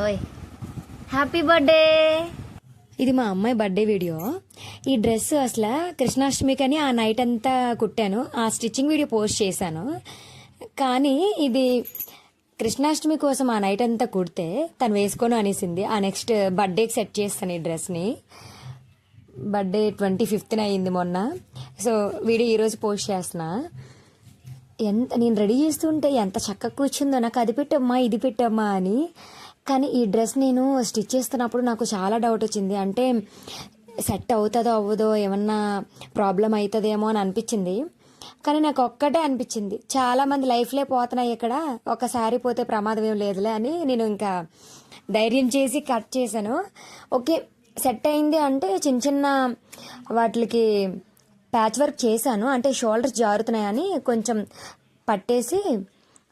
ఓయ్ happy birthday ఇది మా అమ్మాయి బర్త్డే వీడియో ఈ డ్రెస్ అసలు కృష్ణాష్టమికి అని ఆ నైట్ అంతా కుట్టాను. ఆ స్టిచ్చింగ్ వీడియో పోస్ట్ చేశాను. కానీ ఇది కృష్ణాష్టమి కోసం ఆ నైట్ అంతా కుడితే తను వేసుకోను అనేసింది. ఆ నెక్స్ట్ బర్త్డేకి సెట్ చేస్తాను ఈ డ్రెస్ని బర్త్డే ట్వంటీ ఫిఫ్త్న అయింది మొన్న. సో వీడియో ఈరోజు పోస్ట్ చేస్తున్నా. ఎంత నేను రెడీ చేస్తుంటే ఎంత చక్కగా కూర్చుందో నాకు అది పెట్టమ్మా ఇది పెట్టమ్మా అని కానీ ఈ డ్రెస్ నేను స్టిచ్ చేస్తున్నప్పుడు నాకు చాలా డౌట్ వచ్చింది. అంటే సెట్ అవుతుందో అవ్వదో ఏమన్నా ప్రాబ్లం అవుతుందేమో అని అనిపించింది. కానీ నాకు ఒక్కటే అనిపించింది. చాలా మంది లైఫ్లే పోతున్నాయి ఇక్కడ. ఒకసారి పోతే ప్రమాదం ఏం లేదులే అని నేను ఇంకా ధైర్యం చేసి కట్ చేశాను. ఓకే సెట్ అయింది అంటే చిన్న చిన్న వాటికి ప్యాచ్ వర్క్ చేశాను. అంటే షోల్డర్స్ జారుతున్నాయని కొంచెం పట్టేసి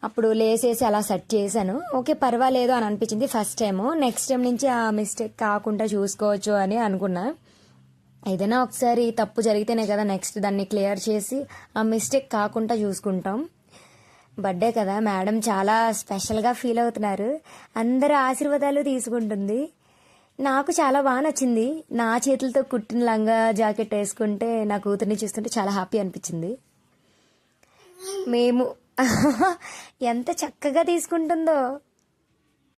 అప్పుడు లేసేసి అలా సెట్ చేశాను. ఓకే పర్వాలేదు అని అనిపించింది ఫస్ట్ టైం నెక్స్ట్ టైం నుంచి ఆ మిస్టేక్ కాకుండా చూసుకోవచ్చు అని అనుకున్నా. ఏదైనా ఒకసారి తప్పు జరిగితేనే కదా నెక్స్ట్ దాన్ని క్లియర్ చేసి ఆ మిస్టేక్ కాకుండా చూసుకుంటాం. బర్త్డే కదా మేడం చాలా స్పెషల్గా ఫీల్ అవుతున్నారు. అందరు ఆశీర్వాదాలు తీసుకుంటుంది. నాకు చాలా బాగా నచ్చింది. నా చేతులతో కుట్టిన లంగా జాకెట్ వేసుకుంటే నా కూతుర్ని చూస్తుంటే చాలా హ్యాపీ అనిపించింది. మేము ఎంత చక్కగా తీసుకుంటుందో.